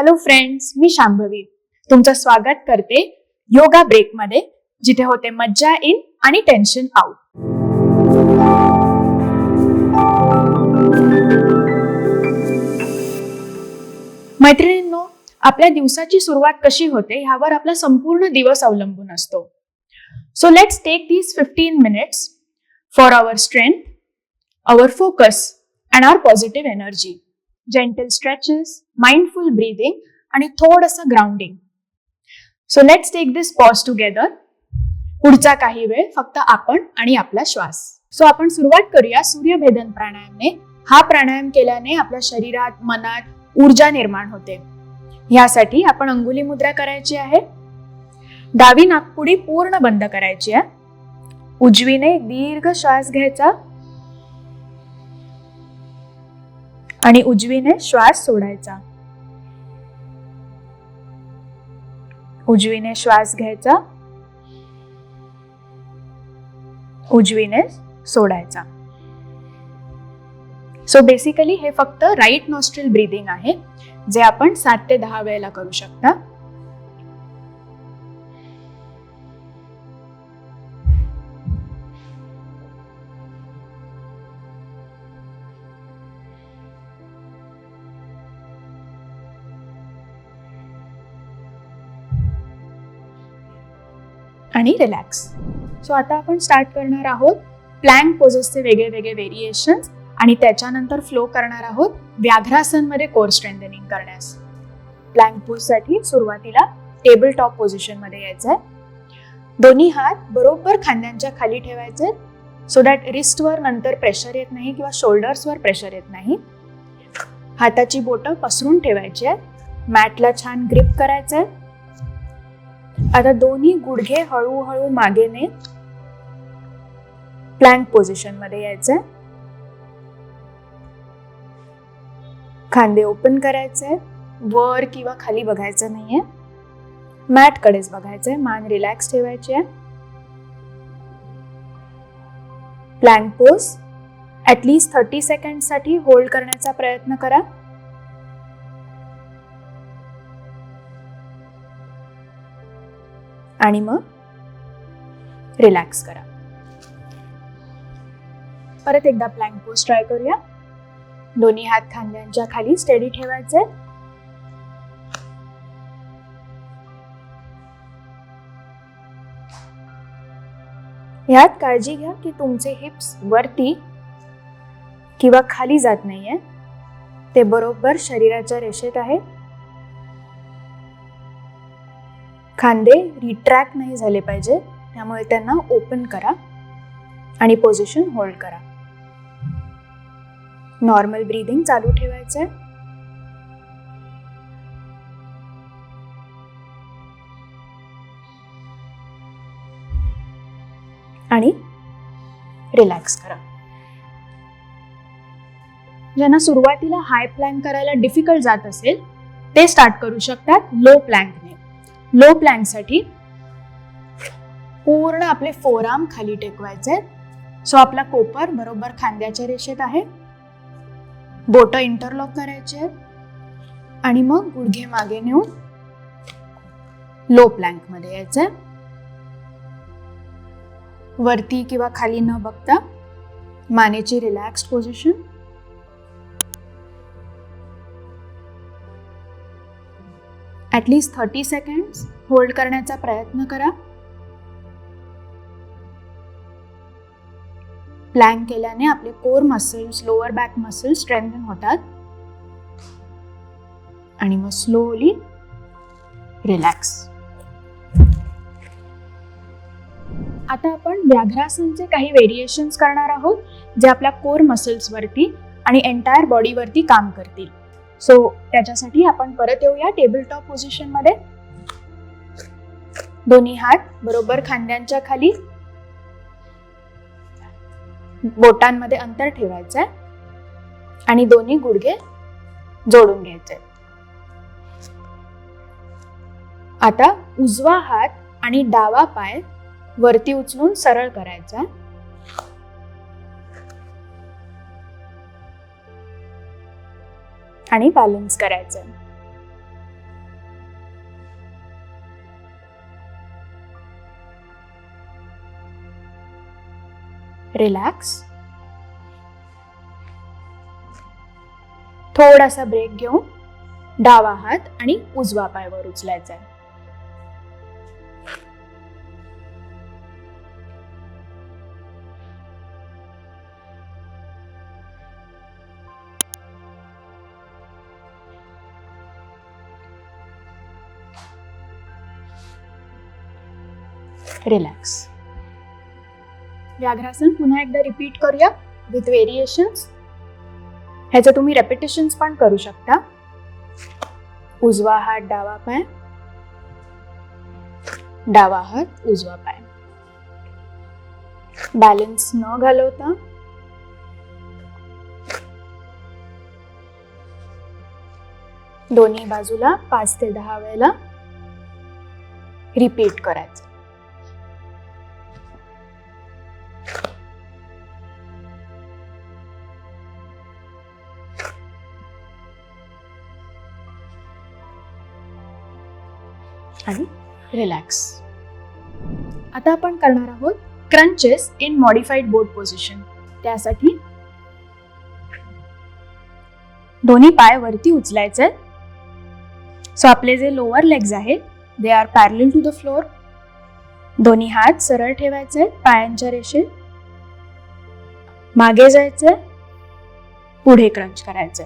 Hello friends मी शांभवी. तुमचं स्वागत करते योगा ब्रेकमध्ये जिथे होते मज्जा इन आणि टेन्शन आउट मैत्रिणींनो आपल्या दिवसाची सुरुवात कशी होते ह्यावर आपला संपूर्ण दिवस अवलंबून असतो. So let's take these fifteen minutes for our strength our focus and our positive energy gentle stretches mindful breathing आणि थोडंसं grounding so let's take this pause together पुढचा काही वेळ फक्त आपण आणि आपला श्वास. सो आपण सुरुवात करूया सूर्यभेदन प्राणायामने. हा प्राणायाम केल्याने आपल्या शरीरात मनात ऊर्जा निर्माण होते. ह्यासाठी आपण अंगुली मुद्रा करायची आहे. डावी नागपुडी पूर्ण बंद करायची आहे. उजवीने दीर्घ श्वास घ्यायचा. आणि उजवीने श्वास सोडायचा. उजवीने श्वास घ्यायचा. उजवीने सोडायचा. सो बेसिकली हे फक्त राईट नॉस्ट्रिल ब्रीदिंग आहे जे आपण सात ते दहा वेळेला करू शकता. आणि रिलॅक्स सो आता आपण स्टार्ट करणार आहोत प्लँक पोजेसचे वेगळे वेगळे व्हेरिएशन्स आणि त्याच्यानंतर फ्लो करणार आहोत व्याघ्रासनमध्ये कोर स्ट्रेंथनिंग करण्यास. प्लँक पोजसाठी सुरुवातीला टेबल टॉप पोझिशनमध्ये यायचं आहे दोन्ही हात बरोबर खांद्यांच्या खाली ठेवायचे सो दॅट रिस्टवर नंतर प्रेशर येत नाही किंवा शोल्डर्सवर प्रेशर येत नाही. हाताची बोटं पसरून ठेवायची आहे. मॅटला छान ग्रिप करायचं आहे आता दोन्ही गुडघे हळूहळू मागे ने प्लँक पोझिशनमध्ये यायचंय. खांदे ओपन करायचे वर किंवा खाली बघायचं नाहीये. मॅट कडेच बघायचंय. मान रिलॅक्स ठेवायची आहे. Plank pose at least thirty सेकंडसाठी hold करण्याचा प्रयत्न करा. आणि मग रिलॅक्स करा. परत एकदा प्लँक पोस्ट ट्राय करूया. दोन्ही हात खांद्यांच्या खाली स्टेडी ठेवायचे ह्यात काळजी घ्या की तुमचे हिप्स वरती किंवा खाली जात नाहीये. ते बरोबर शरीराच्या रेषेत आहे खांदे रिट्रॅक्ट नाही झाले पाहिजे. त्यामुळे त्यांना ओपन करा आणि पोझिशन होल्ड करा. नॉर्मल ब्रीदिंग चालू ठेवायचं आहे आणि रिलॅक्स करा. ज्यांना सुरुवातीला हाय प्लॅन करायला डिफिकल्ट जात असेल ते स्टार्ट करू शकतात लो प्लॅnkने लो प्लँकसाठी पूर्ण आपले फोराम खाली टेकवायचे. सो आपला कोपर बरोबर खांद्याच्या रेषेत आहे. बोट इंटरलॉक करायचे. आहेत आणि मग गुडघे मागे नेऊन लो प्लँकमध्ये यायचंय वरती किंवा खाली न बघता मानेची relaxed position at least thirty seconds hold करण्याचा प्रयत्न करा. प्लॅन केल्याने आपले core muscles lower back muscles strengthen होतात. आणि मग स्लोली रिलॅक्स आता आपण व्याघ्रासनचे काही व्हेरिएशन्स करणार आहोत जे आपल्या कोर मसल्सवरती आणि एंटायर बॉडीवरती काम करतील. सो त्याच्यासाठी आपण परत येऊया टेबल टॉप पोझिशनमध्ये दोन्ही हात बरोबर खांद्यांच्या खाली. बोटांमध्ये अंतर ठेवायचंय. आणि दोन्ही गुडघे जोडून घ्यायचे आता उजवा हात आणि डावा पाय वरती उचलून सरळ करायचा. आणि बॅलन्स करायचं. रिलॅक्स थोडासा ब्रेक घेऊन डावा हात आणि उजवा पायवर उचलायचा आहे रिलॅक्स व्याघ्रासन पुन्हा एकदा रिपीट करूया. विथ व्हेरिएशन्स ह्याचं तुम्ही रेपिटेशन्स पण करू शकता. उजवा हात डावा पाय. डावा हात उजवा पाय. बॅलन्स न घालवता. दोन्ही बाजूला पाच ते दहा वेळेला रिपीट करायचं. आणि रिलॅक्स आता आपण करणार आहोत crunches in modified board position त्यासाठी दोन्ही पाय वरती उचलायचे. सो आपले जे लोअर लेग्स आहेत they are parallel to the floor दोन्ही हात सरळ ठेवायचे पायांच्या रेषेत. मागे जायचे पुढे क्रंच करायचे.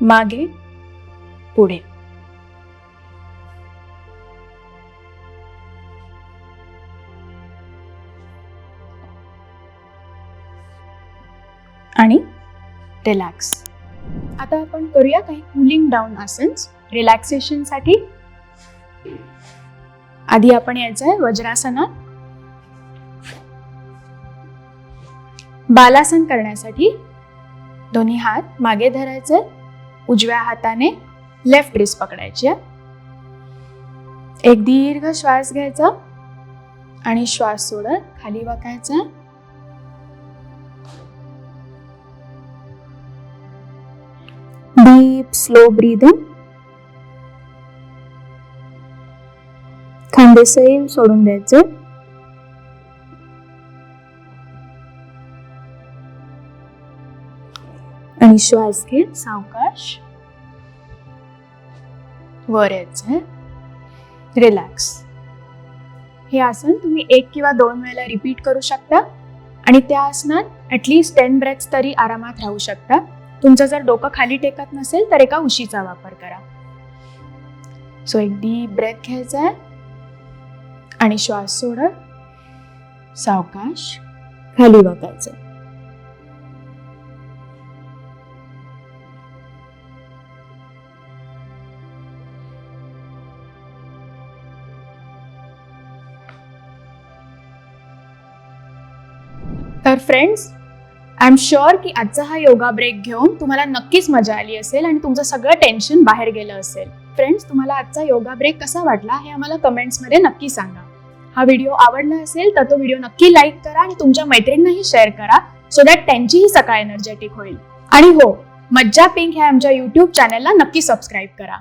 मागे पुढे. रिलॅक्स आता आपण करूया काही कुलिंग डाऊन आसन्स रिलॅक्सेशनसाठी आधी आपण यायचं आहे वज्रासनात. बालासन करण्यासाठी. दोन्ही हात मागे धरायचे. उजव्या हाताने लेफ्ट रिस्ट पकडायची. एक दीर्घ श्वास घ्यायचा. आणि श्वास सोडत खाली वाकायचा. Slow स्लो ब्रीदिंग सोडून द्यायचं. आणि श्वास घेत सावकाश वर यायचं रिलॅक्स हे आसन तुम्ही एक किंवा दोन वेळेला रिपीट करू शकता आणि त्या आसनात ॲटलिस्ट टेन ब्रेथ्स तरी आरामात राहू शकता. तुमचं जर डोकं खाली टेकत नसेल तर एका उशीचा वापर करा. सो एक डीप ब्रेथ घ्यायचा आहे. आणि श्वास सोडत सावकाश खाली वाकायचं तर फ्रेंड्स आय एम शुअर की आजचा हा योगा ब्रेक घेऊन तुम्हाला नक्कीच मजा आली असेल आणि तुमचं सगळं टेन्शन बाहेर गेलं असेल. फ्रेंड्स तुम्हाला आजचा योगा ब्रेक कसा वाटला हे आम्हाला कमेंट्समध्ये नक्की सांगा. हा व्हिडिओ आवडला असेल तर तो व्हिडिओ नक्की लाईक करा आणि तुमच्या मैत्रिणींनाही शेअर करा सो दॅट त्यांचीही सकाळ एनर्जेटिक होईल. आणि हो मज्जा पिंक ह्या आमच्या यूट्यूब चॅनलला नक्की सबस्क्राईब करा.